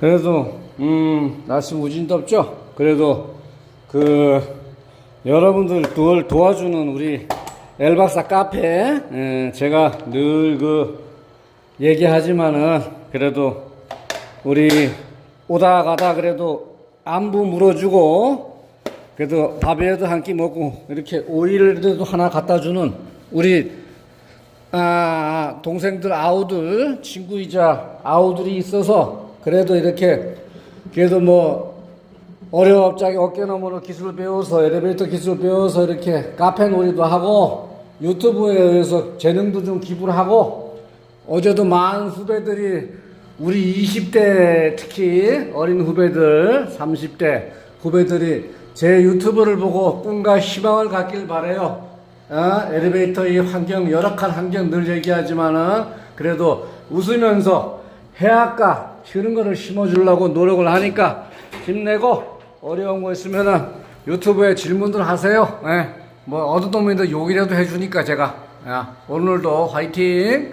그래도 음 날씨 무진 덥죠. 그래도 그 여러분들 도, 도와주는 우리 엘박사 카페 예, 제가 늘 그 얘기하지만은 그래도 우리 오다 가다 그래도 안부 물어주고 그래도 밥이라도 한 끼 먹고 이렇게 오일이라도 하나 갖다 주는 우리 아, 동생들 아우들 친구이자 아우들이 있어서 그래도 이렇게 그래도 뭐 어려업자기 어깨 너머로 기술 배워서 엘리베이터 기술 배워서 이렇게 카페 놀이도 하고 유튜브에 의해서 재능도 좀 기부를 하고 어제도 많은 후배들이 우리 20대 특히 어린 후배들 30대 후배들이 제 유튜브를 보고 꿈과 희망을 갖길 바래요. 어? 엘리베이터 이 환경 열악한 환경 늘 얘기하지만은 그래도 웃으면서 해악과 싫은 거를 심어주려고 노력을 하니까 힘내고 어려운 거 있으면은 유튜브에 질문들 하세요. 예. 뭐 어떤 놈이든 욕이라도 해주니까 제가 야, 오늘도 화이팅!